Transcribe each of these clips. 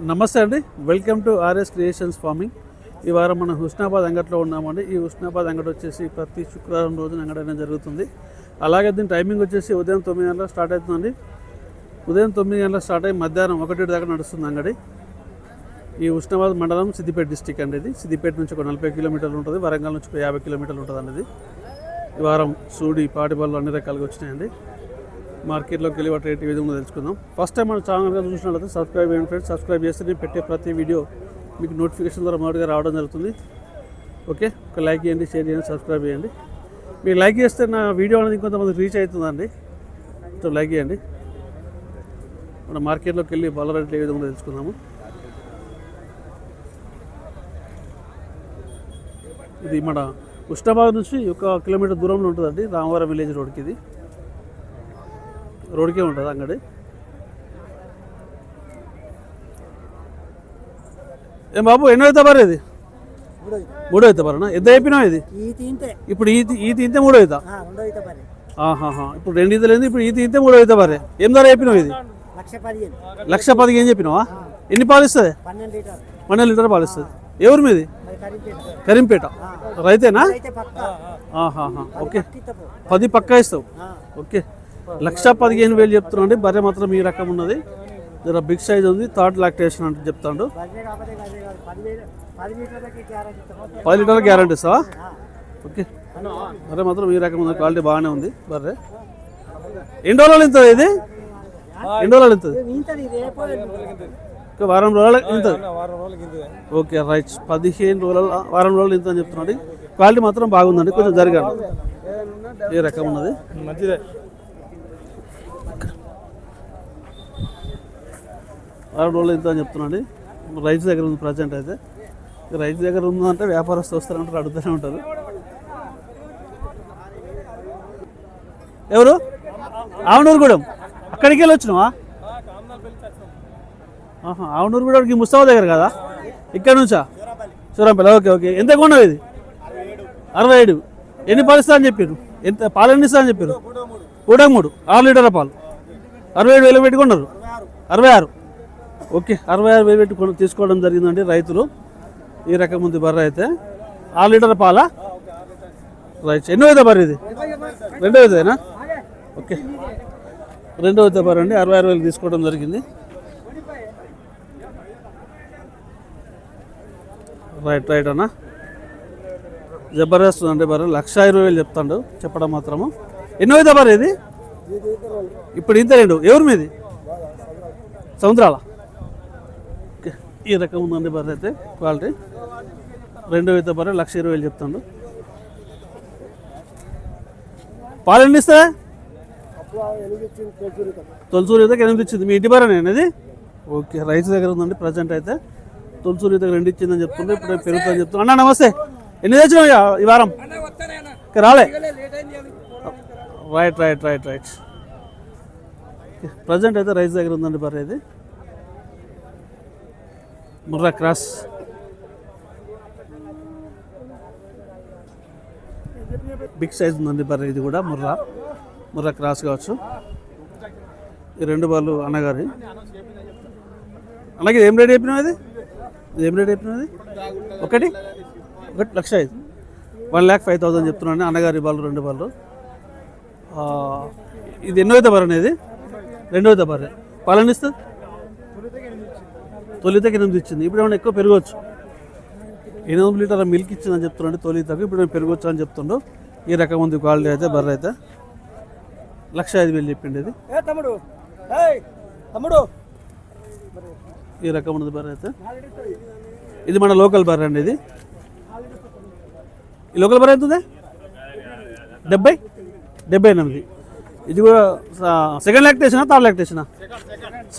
నమస్తే అండి. Welcome to RS creations farming ఈ వారం మనం హుస్నాబాద్ అంగట్లో ఉన్నామండి. ఈ హుస్నాబాద్ అంగట్ వచ్చేసి ప్రతి శుక్రవారం రోజున అంగడి జరుగుతుంది. అలాగే దీని టైమింగ్ వచ్చేసి ఉదయం తొమ్మిది గంటల స్టార్ట్ అవుతుందండి. ఉదయం తొమ్మిది గంటల స్టార్ట్ అయ్యి మధ్యాహ్నం ఒకటి దాకా నడుస్తుంది అంగడి. ఈ ఉస్నాబాద్ మండలం సిద్దిపేట డిస్టిక్ అండి ఇది. సిద్దిపేట నుంచి ఒక నలభై కిలోమీటర్లు ఉంటుంది. వరంగల్ నుంచి ఒక యాభై కిలోమీటర్లు ఉంటుంది అండి ఈ వారం సూడి పాటిబళ్ళు అన్ని రకాలుగా వచ్చినాయండి. మార్కెట్లోకి వెళ్ళి వాటి రేట్ ఏ విధంగా తెలుసుకుందాం. ఫస్ట్ టైం మన ఛానల్గా చూసినట్లయితే సబ్స్క్రైబ్ చేయండి ఫ్రెండ్స్ సబ్స్క్రైబ్ చేస్తే నేను పెట్టే ప్రతి వీడియో మీకు నోటిఫికేషన్ ద్వారా మొదటిగా రావడం జరుగుతుంది. ఓకే ఒక లైక్ చేయండి షేర్ చేయండి సబ్స్క్రైబ్ చేయండి. మీరు లైక్ చేస్తే నా వీడియో అనేది ఇంకొంతమంది రీచ్ అవుతుందండి. సో లైక్ చేయండి. మన మార్కెట్లోకి వెళ్ళి బల్ల రేట్లు ఏ విధంగా తెలుసుకుందాము. ఇది మన ఉష్ణాబాద్ నుంచి ఒక కిలోమీటర్ దూరంలో ఉంటుందండి. రామవరం విలేజ్ రోడ్కి ఇది. రోడ్కే ఉంటుంది అంగడి? ఏం బాబు ఎన్నో అవుతా బారా ఇది? మూడో అవుతా బారనా ఎంత అయిపోయినావు ఇది? ఇప్పుడు ఈ ఈ తింటే మూడో అవుతా ఇప్పుడు రెండు ఈతలు ఏంది? ఇప్పుడు ఈ తింటే మూడో అవుతా బారే ఏం ధర అయిపోయినావు ఇది? లక్ష పదికి ఏం చెప్పినావా? ఎన్ని పాలు ఇస్తుంది పన్నెండు లీటర్. పన్నెండు లీటర్ పాలు ఇస్తుంది ఎవరు మీది? కరిపేట. రైతేనా? ఓకే. పది పక్కా ఇస్తావు. ఓకే. లక్ష పదిహేను వేలు చెప్తున్నాండి బర్రె మాత్రం ఈ రకం ఉన్నది. జర బిగ్ సైజ్ ఉంది. థర్డ్ లాక్టేషన్ అంటే చెప్తాడు. పది లీటర్ల గ్యారంటీ ఇస్తావా? ఓకే. బర్రె మాత్రం ఈ రకం ఉంది. క్వాలిటీ బాగానే ఉంది. బర్రె. ఎన్ని రోజులు ఇంతది ఇది? ఎన్ని రోజులు ఇంతది? వారం రోజుల ఇంత ఓకే రైట్. పదిహేను రోజుల వారం రోజులు ఇంత అని చెప్తున్నాడు. క్వాలిటీ మాత్రం బాగుందండి. కొంచెం జరగాలి ఏ రకం ఉన్నది? మంచిదే. వారం రోజులు ఇంత అని చెప్తున్నాడు. రైతు దగ్గర ఉంది ప్రజెంట్ అయితే. రైతు దగ్గర ఉందంటే వ్యాపారస్తు వస్తారంటారు అడుగుతూనే ఉంటారు. ఎవరు? ఆవనూరుగూడెం. అక్కడికి వెళ్ళి వచ్చినావా? ఆహా, ఆవనూరుగూడెం ఈ ముస్తాబా దగ్గర కదా? ఇక్కడ నుంచా? సూరంపల్లి. Okay okay. ఎంత కొన్నావు ఇది? అరవై ఏడు. ఎన్ని పాలు ఇస్తా అని చెప్పారు ఎంత పాలు ఎన్ని ఇస్తా అని చెప్పారు కూడా మూడు. ఆరు లీటర్ల పాలు. అరవై ఏడు వేలు పెట్టుకున్నారు అరవై ఆరు. ఓకే అరవై ఆరు వేలు పెట్టుకొని తీసుకోవడం జరిగిందండి రైతులు. ఈ రకం ఉంది బర్ర అయితే. ఆరు లీటర్ల పాలా? రైట్ ఎన్నో అయితే బర్ర ఇది? రెండో అయితేనా ఓకే. రెండో అయితే బర్ర అండి అరవై ఆరు వేలు తీసుకోవడం జరిగింది. రైట్ రైట్ అన్న. జబర్దస్త్ అండి బర్రె లక్ష ఇరవై వేలు చెప్తాడు చెప్పడం మాత్రము. ఎన్నో అయితే బర్ర ఇది? ఇప్పుడు ఇంత రెండు ఎవరు మీది? సముద్రాల? ఈ రకం ఉందండి బర్రె అయితే క్వాలిటీ. రెండో అయితే బర్రె లక్ష ఇరవై వేలు చెప్తాడు. పాలు ఎన్ని ఇస్తా తొలసూరి అయితే ఎనిమిది ఇచ్చింది. మీ ఇంటి బర్రెనే అనేది? ఓకే రైతు దగ్గర ఉందండి ప్రజెంట్ అయితే. తొలసూరి దగ్గర రెండు ఇచ్చిందని చెప్తుండే ఇప్పుడు పెరుగుతుందని చెప్తున్నా అన్న నమస్తే. ఎన్ని తెచ్చినావు ఈ వారం? ఇక రాలే. Right right right right. Present అయితే రైస్ దగ్గర ఉందండి బర్రె ఇది. ముర్రా క్రాస్ బిగ్ సైజ్ ఉందండి బర్రె ఇది కూడా ముర్రా ముర్రా క్రాస్ కావచ్చు. ఈ రెండు బాళ్ళు అన్నగారి అలాగే ఏం రేట్ చెప్పినావు అది? ఇది ఏం రేట్ చెప్పినది ఒకటి? ఒకటి లక్ష ఐదు. వన్ ల్యాక్ ఫైవ్ థౌసండ్ చెప్తున్నాను అన్నగారి బాలు రెండు బాళ్ళు ఇది ఎన్నో అయితే బర్రె అనేది? రెండో అయితే బర్రె ఇస్తుంది తొలితకి ఎనిమిది ఇచ్చింది. ఇప్పుడు ఏమైనా ఎక్కువ పెరగవచ్చు. ఎనిమిది లీటర్ల మిల్క్ ఇచ్చిందని చెప్తున్నాడు తొలితకి ఇప్పుడు పెరగవచ్చు అని చెప్తుండు. ఈ రకం ఉంది క్వాలిటీ అయితే బర్రె అయితే. లక్ష ఐదు వేలు చెప్పిండి ఇది. తమ్ముడు? తమ్ముడు. ఈ రకం ఉన్నది బర్రె అయితే. ఇది మన లోకల్ బర్రె అండి ఇది. ఈ లోకల్ బర్రె ఎంత ఉంది డెబ్బై? డెబ్బై ఎనిమిది. ఇది కూడా సెకండ్ లాక్టేషనా థర్డ్ లాక్టేషనా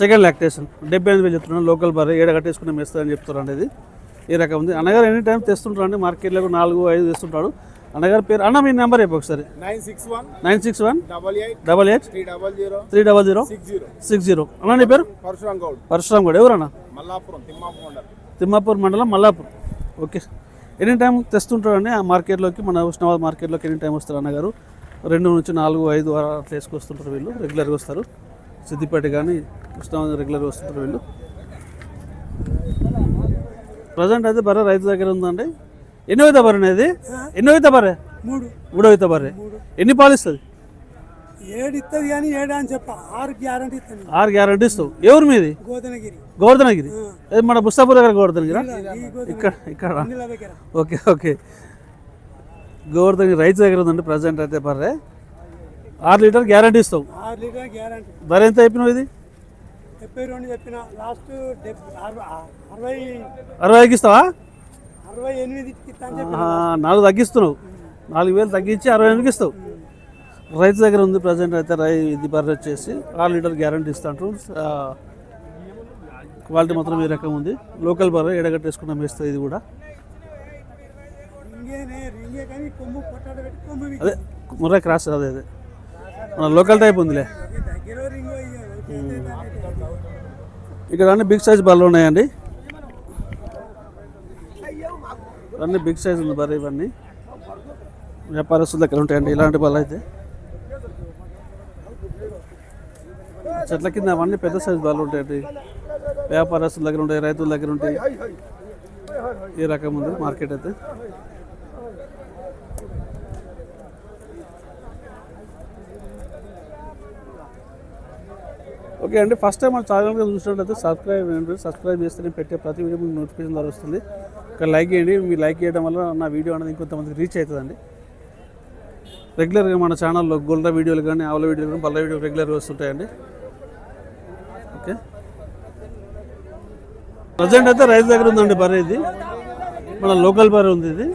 సెకండ్ లాక్టేషన్ డెబ్బై ఎనిమిది వేలు చెప్తున్నాను లోకల్ బర్రె. ఏడ కట్టేసుకుని మేస్తుందని చెప్తున్నారండి ఇది. ఈ రకం ఉంది. అన్నగారు ఎనీ టైం తెస్తుంటారు అండి మార్కెట్లో నాలుగు ఐదు తెస్తుంటాడు. అన్నగారి పేరు అన్న మీ నెంబర్ చెప్పు ఒకసారి. Nine six one double eight three double zero six zero. అన్న నీ పేరు? పరశురామ్ గౌడ్. పరశురామ్ కూడా ఎవరన్నా? మల్లాపురం తిమ్మాపు మండల్ తిమ్మాపూర్ మండలం మల్లాపూర్. ఓకే. ఎనీ టైం తెస్తుంటారండి ఆ మార్కెట్లోకి మన ఉష్ణవాద మార్కెట్లోకి ఎనీ టైం వస్తారు అన్నగారు. రెండు నుంచి నాలుగు ఐదు వారాలు అట్లా వేసుకొస్తుంటారు వీళ్ళు రెగ్యులర్గా వస్తారు సిద్దిపేట కానీ ఉష్ణవాద రెగ్యులర్గా వస్తుంటారు వీళ్ళు ప్రజెంట్ అయితే బర్రె రైతు దగ్గర ఉందండి ఎన్నో అవుతా బర్రె అనేది ఎన్నో అవుతా బర్రె మూడు మూడో అవుతా బర్రె ఎన్ని పాలు ఇస్తుంది ఏడు ఇస్తుంది కానీ ఏడు అని చెప్ప ఆరు గ్యారంటీ ఇస్తాను ఆరు గ్యారంటీ ఇస్తావు ఎవరు మీది గోదనగిరి గోవర్ధనగిరి ఏ మన బుస్తాపూర్ దగ్గర గోవర్ధనగిరా ఇక్కడ ఇక్కడ ఓకే ఓకే గోవర్ధనగిరి రైతు దగ్గర ఉందండి ప్రజెంట్ అయితే బర్రె ఆరు లీటర్ గ్యారంటీ ఇస్తావు ఆరు లీటర్ గ్యారంటీ. ధర ఎంత అయిపోయినావు ఇది? డెబ్బై రెండు చెప్పిన లాస్ట్ డెబ్బై అరవై అరవై అరవైకి ఇస్తావా? అరవై ఎనిమిదికి నాలుగు తగ్గిస్తున్నావు. నాలుగు వేలు తగ్గించి అరవై ఎనిమిదికి ఇస్తావు. రైతు దగ్గర ఉంది ప్రజెంట్ అయితే రై ఇది బర్రె వచ్చేసి ఆరు లీటర్ గ్యారంటీ ఇస్తాంటారు క్వాలిటీ మాత్రం ఈ రకం ఉంది. లోకల్ బర్రె ఎడగట్టేసుకున్న మేస్తుంది ఇది కూడా. అదే ముర్రా క్రాస్ అదే అదే. మన లోకల్ టైప్ ఉందిలే. ఇక్కడ అన్ని బిగ్ సైజ్ బర్రెలు ఉన్నాయండి. అన్ని బిగ్ సైజ్ ఉంది బర్రె ఇవన్నీ. వ్యాపారస్తుల దగ్గర ఉంటాయండి? ఇలాంటి బర్రెలు అయితే. చెట్ల కింద అవన్నీ పెద్ద సైజు బర్రెలు ఉంటాయండి. వ్యాపారస్తుల దగ్గర ఉంటాయి రైతుల దగ్గర ఉంటాయి. ఈ రకం ఉంది మార్కెట్ అయితే. ఓకే అండి ఫస్ట్ టైం మన ఛానల్ మీద చూసినట్లయితే సబ్స్క్రైబ్ చేయండి సబ్స్క్రైబ్ చేస్తే నేను పెట్టే ప్రతి వీడియో మీకు నోటిఫికేషన్ ద్వారా వస్తుంది. ఒక లైక్ చేయండి మీరు లైక్ చేయడం వల్ల నా వీడియో అనేది ఇంకొంతమందికి రీచ్ అవుతుందండి. రెగ్యులర్గా మన ఛానల్లో గొల్ల వీడియోలు కానీ ఆవుల వీడియోలు కానీ బల్ల వీడియోలు రెగ్యులర్గా వస్తుంటాయండి. ఓకే. ప్రజెంట్ అయితే రైతు దగ్గర ఉందండి బర్రె ఇది. మన లోకల్ బర్రె ఉంది ఇది.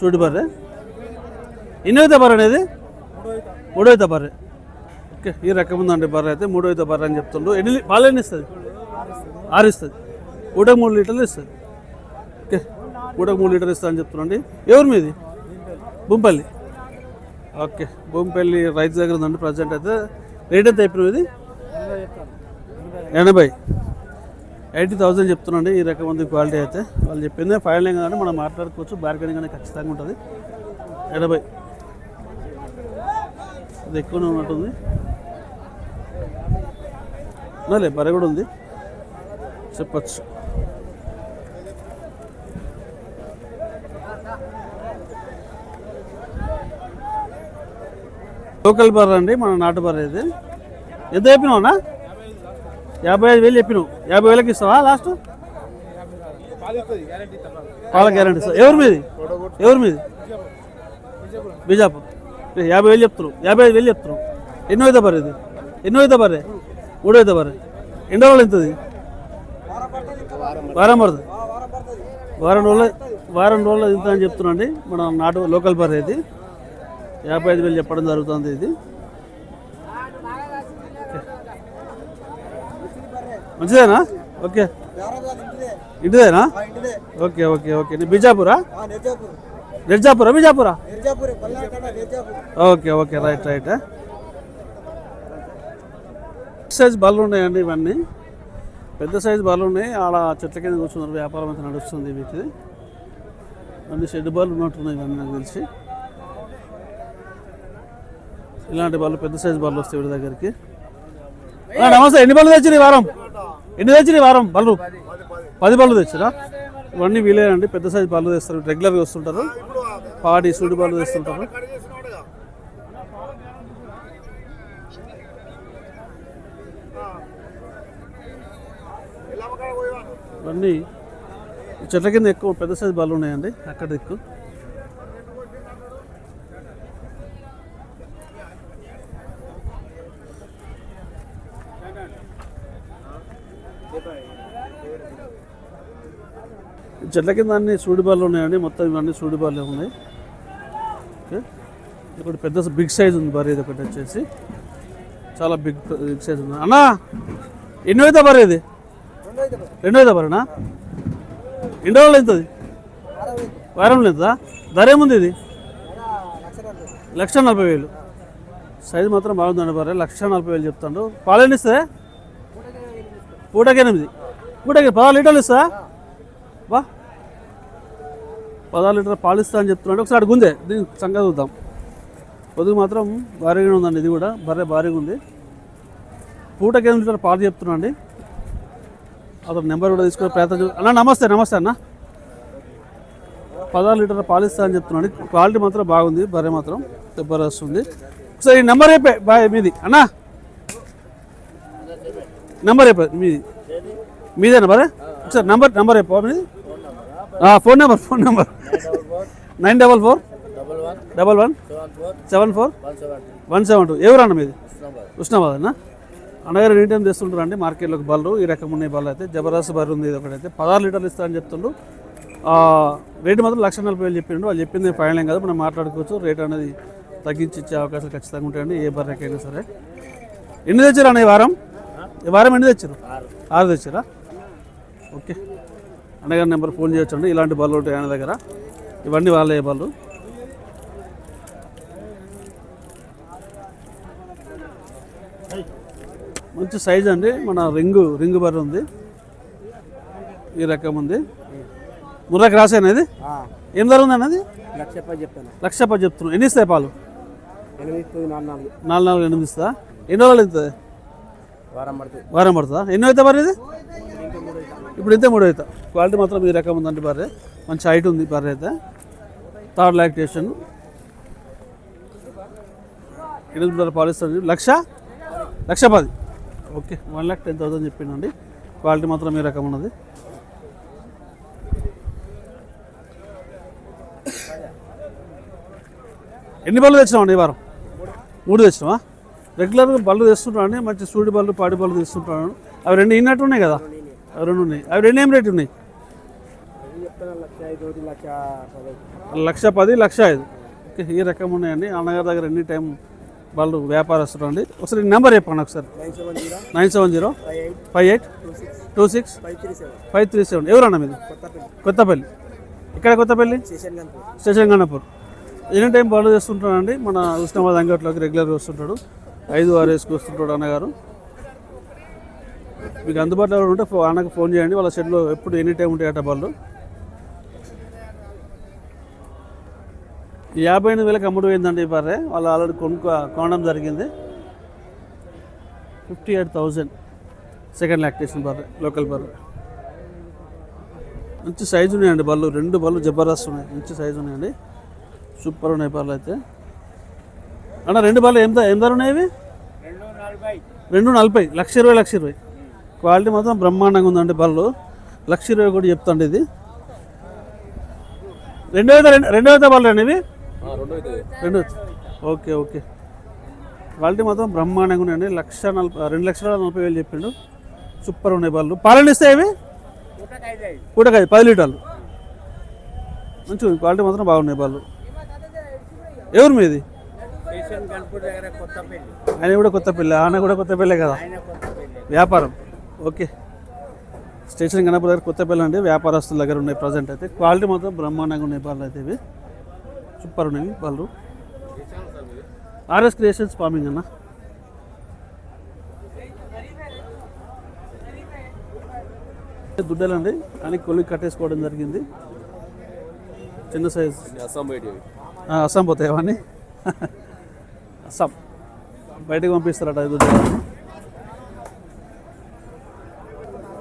చూడు బర్రె. ఎన్నో అయితే బర్రె అనేది? మూడో అయితే బర్రె. ఓకే ఈ రకం ఉందండి బర్రె అయితే మూడో ఐదో బర్రె అని చెప్తుండ్రు. ఎన్ని పాలెన్ని పాలు ఎన్ని ఇస్తుంది? ఆరు ఇస్తుంది. పూటకు మూడు లీటర్లు ఇస్తుంది. ఓకే పూటకు మూడు లీటర్లు ఇస్తా అని చెప్తున్నాండి. ఎవరు మీది? బొంపల్లి. ఓకే భూమిపల్లి రైతు దగ్గర ఉందండి ప్రజెంట్ అయితే. రేట్ ఎంత అయిపోయినది ఇది ఎనభై. ఎయిటీ థౌసండ్ చెప్తున్నాండి ఈ రకం ఉంది క్వాలిటీ అయితే. వాళ్ళు చెప్పింది ఫైనల్ కానీ మనం మాట్లాడుకోవచ్చు బార్గెనింగ్ అనేది ఖచ్చితంగా ఉంటుంది. ఎనభై. అది ఎక్కువనే ఉన్నట్టుంది. లే బర్రె కూడా ఉంది. చెప్పచ్చు. లోకల్ బర్రె అండి మన నాటు బర్రె ఇది. ఎంత చెప్పినావునా యాభై ఐదు వేలు చెప్పినావు. యాభై వేలకి ఇస్తావా లాస్ట్? పాల గ్యారంటీ ఇస్తావు? ఎవరి మీది? ఎవరి మీది? బీజాపూర్. యాభై వేలు చెప్తున్నావు. యాభై ఐదు వేలు చెప్తున్నావు. ఎన్నో అయితే బర్రె ఇది? ఎన్నో అయితే బర్రె? మూడో అయితే బర్రె ఎన్ని రోజులు ఎంతది? వారం పడుతుంది. వారం రోజులు వారం రోజులు ఇంత అని చెప్తున్నాండి మన నాటు లోకల్ బర్రె ఇది. యాభై ఐదు వేలు చెప్పడం జరుగుతుంది ఇది. మంచిదేనా? ఓకే. ఇంటిదేనా? Okay okay okay. బిజాపురా? నిర్జాపురా బిజాపురా? Okay okay. Right right. Size బళ్ళు ఉన్నాయండి ఇవన్నీ. పెద్ద సైజు బళ్ళు ఉన్నాయి. ఆడ చెట్ల కింద కూర్చున్నారు. వ్యాపారం అయితే నడుస్తుంది వీటిది. అన్ని షెడ్ బాల్ ఉన్నట్టున్నాయి ఇవన్నీ నాకు తెలిసి. ఇలాంటి బళ్ళు పెద్ద సైజు బళ్ళు వస్తాయి వీడి దగ్గరికి. నమస్తే. ఎన్ని బళ్ళు తెచ్చినాయి వారం? ఎన్ని తెచ్చినాయి వారం బళ్ళు? పది బళ్ళు తెచ్చిరా ఇవన్నీ వీలేనండి. పెద్ద సైజు బళ్ళు తెస్తారు. రెగ్యులర్గా వస్తుంటారు. పాడి సూడి బళ్ళు తెస్తుంటారు. ఇవన్నీ చెట్ల కింద ఎక్కువ పెద్ద సైజు బళ్ళు ఉన్నాయండి అక్కడ ఎక్కువ చెట్ల కింద అన్ని సూడిబాళ్ళు ఉన్నాయండి మొత్తం ఇవన్నీ సూడిబాళ్ళే ఉన్నాయి. ఓకే. ఇక్కడ పెద్ద బిగ్ సైజ్ ఉంది బరీ ఇది ఒకటి వచ్చేసి. చాలా బిగ్ బిగ్ సైజ్ ఉంది. అన్నా ఎన్నో అయితే బరీ ఇది రెండో అయితే బరేనా ఎన్ని రోజులు అవుతుంది వారంలో ఎంత ధర ఏముంది ఇది? లక్ష నలభై వేలు. సైజు మాత్రం బాగుందండి బరే లక్ష నలభై వేలు చెప్తాడు పాలు ఎన్ని ఇస్తుంది పూటకి ఎనిమిది. పూటకి పదహారు లీటర్లు ఇస్తా బా. పదహారు లీటర్ పాలు ఇస్తా అని చెప్తున్నాడు. ఒకసారి గుందే దీని సంగతి చూద్దాం. పొదుగు మాత్రం భారీగా ఉందండి ఇది కూడా. బర్రె భారీగా ఉంది. పూటకి ఎనిమిది లీటర్ పాలు చెప్తున్నాండి. అతను నెంబర్ కూడా తీసుకునే ప్రయత్నం అన్న నమస్తే నమస్తే అన్న. పదహారు లీటర్ల పాలిస్తా అని చెప్తున్నాడు. క్వాలిటీ మాత్రం బాగుంది బర్రె మాత్రం జబర్దస్త్ ఉంది ఒకసారి ఈ నెంబర్ అయిపోయి బాయ్ మీది. అన్నా. నెంబర్ అయిపోయి మీది. మీదేనా బరే ఒకసారి నెంబర్ నెంబర్ అయిపో మీది. Phone number phone number. Nine double four. Double one. Double one seven four. One seven one seven two. ఎవరన్న మీది? ఉస్నాబాద్ అన్న? అన్నగారు ఎనీ టైం తెస్తుంటారు అండి? మార్కెట్లోకి బళ్ళు ఈ రకం ఉన్నాయి బళ్ళు అయితే. జబర్దస్త్ బర్రె ఉంది ఇది ఒకటైతే. పదహారు లీటర్లు ఇస్తారని చెప్తుండ్రు రేటు మాత్రం లక్ష నలభై వేలు చెప్పిండు వాళ్ళు చెప్పింది ఫైనల్ ఏం కాదు. మనం మాట్లాడుకోవచ్చు. రేట్ అనేది తగ్గించి ఇచ్చే అవకాశాలు ఖచ్చితంగా ఉంటాయండి. ఏ బర్రెకైనా సరే. ఎన్ని తెచ్చారు అన్న ఈ వారం? ఈ వారం ఎన్ని తెచ్చారు ఆరు తెచ్చారా ఓకే. అన్నగారి నెంబర్ ఫోన్ చేయొచ్చండి. ఇలాంటి బళ్ళు ఉంటాయి ఆయన దగ్గర. ఇవన్నీ వాళ్ళే బళ్ళు. మంచి సైజ్ అండి. మన రింగు రింగు బర్రె ఉంది. ఈ రకం ఉంది. ముర్రా క్రాస్ అనేది ఏం ధర ఉంది అన్నది లక్ష పది చెప్పాను. లక్ష పది చెప్తున్నాను ఎన్ని ఇస్తాయి పాలు? ఎనిమిది నాలుగు నాలుగు. ఎనిమిది ఇస్తా ఎన్ని రోజులు అవుతుంది వారం పడుతుంది. వారం పడుతుందా? ఎన్ని అవుతా బర్రె ఇది? ఇప్పుడు ఇంతే మూడు అవుతా క్వాలిటీ మాత్రం ఈ రకం ఉందండి బర్రె. మంచి హైట్ ఉంది బర్రె అయితే. Third lactation. ఎనిమిది పాలు ఇస్తుంది లక్ష? లక్ష పది. Okay. One lakh ten thousand చెప్పిండండి. Quality మాత్రం ఈ రకం ఉన్నది. ఎన్ని బళ్ళు తెచ్చినామండి ఈ వారం? మూడు తెచ్చినావా రెగ్యులర్గా బళ్ళు తెస్తుంటాను మంచి సూడి బళ్ళు పాడి బళ్ళు తెస్తుంటాను అవి రెండు ఇన్నట్టు ఉన్నాయి కదా? అవి రెండు ఉన్నాయి. అవి రెండు ఏం రేట్ ఉన్నాయి? లక్ష పది లక్ష ఐదు. ఓకే ఈ రకం ఉన్నాయండి. అన్నగారి దగ్గర ఎనీ టైం వాళ్ళు వ్యాపారస్తులు అండి. ఒకసారి నెంబర్ చెప్పండి ఒకసారి. Nine seven zero five eight two six five three seven. Five three seven. ఎవరన్నా మీది కొత్తపల్లి. ఇక్కడ Kothapalli? Station Gannapur any time ball చేస్తుంటాడండి. మన ఉస్నాబాద్ అంగట్లోకి రెగ్యులర్గా వస్తుంటాడు. ఐదు ఆరు వేసుకు వస్తుంటాడు అన్నగారు. మీకు అందుబాటులో ఉంటే అన్నకు ఫోన్ చేయండి. వాళ్ళ షెడ్లో ఎప్పుడు ఎనీ టైం ఉంటాయి అట బాళ్ళు ఈ యాభై ఎనిమిది వేలకు అమ్ముడు పోయిందండి ఈ బర్రె. వాళ్ళు ఆల్రెడీ కొనుక్కో కొనడం జరిగింది. Fifty eight thousand second lactation బర్రె లోకల్ బర్రె. మంచి సైజు ఉన్నాయండి బళ్ళు. రెండు బళ్ళు జబర్దస్త్ ఉన్నాయి. మంచి సైజు ఉన్నాయండి. సూపర్ ఉన్నాయి బళ్ళు అయితే. అన్న రెండు బళ్ళు ఎంత ఎంత ధర ఉన్నాయి ఇవి? రెండు నలభై. లక్ష ఇరవై లక్ష ఇరవై. క్వాలిటీ మాత్రం బ్రహ్మాండంగా ఉందండి బళ్ళు. లక్ష ఇరవై కూడా చెప్తాండి ఇది. రెండో అయితే రెండో అయితే బళ్ళు అండి ఇవి? రెండు ఓకే ఓకే. క్వాలిటీ మాత్రం బ్రహ్మాండంగా ఉన్నాయండి. లక్ష నలభై రెండు లక్షల నలభై వేలు చెప్పిండు. సూపర్ ఉన్నాయి వాళ్ళు పాలన ఇస్తే ఇవి? పూటకాయ పది లీటర్లు. మంచిగా క్వాలిటీ మాత్రం బాగున్నాయి వాళ్ళు ఎవరు మీది? ఆయన కూడా కొత్త పిల్ల ఆయన కూడా కొత్త పిల్లే కదా? వ్యాపారం. ఓకే. స్టేషన్ గణపతి దగ్గర కొత్త పిల్ల అండి వ్యాపారస్తుల దగ్గర ఉన్నాయి ప్రజెంట్ అయితే. క్వాలిటీ మాత్రం బ్రహ్మాండంగా ఉన్నాయి వాళ్ళు అయితే ఇవి. సూపర్ ఉన్నాయి పళ్ళు ఆర్ఎస్ క్రియేషన్స్ ఫార్మింగ్ అన్న. దుడ్డలండి అని కొలిగి కట్టేసుకోవడం జరిగింది. చిన్న సైజ్ అస్సాం బయట అస్సాం పోతాయి అవన్నీ? అస్సాం. బయటకు పంపిస్తారట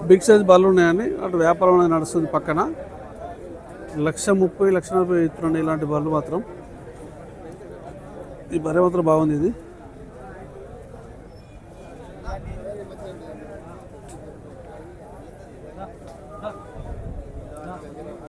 బిగ్ సైజ్ బళ్ళు ఉన్నాయని అటు వ్యాపారం అనేది నడుస్తుంది పక్కన. లక్ష ముప్పై లక్ష నలభై ఇస్తున్నాయి ఇలాంటి బళ్ళు మాత్రం. ఈ బర్రె మాత్రం బాగుంది ఇది.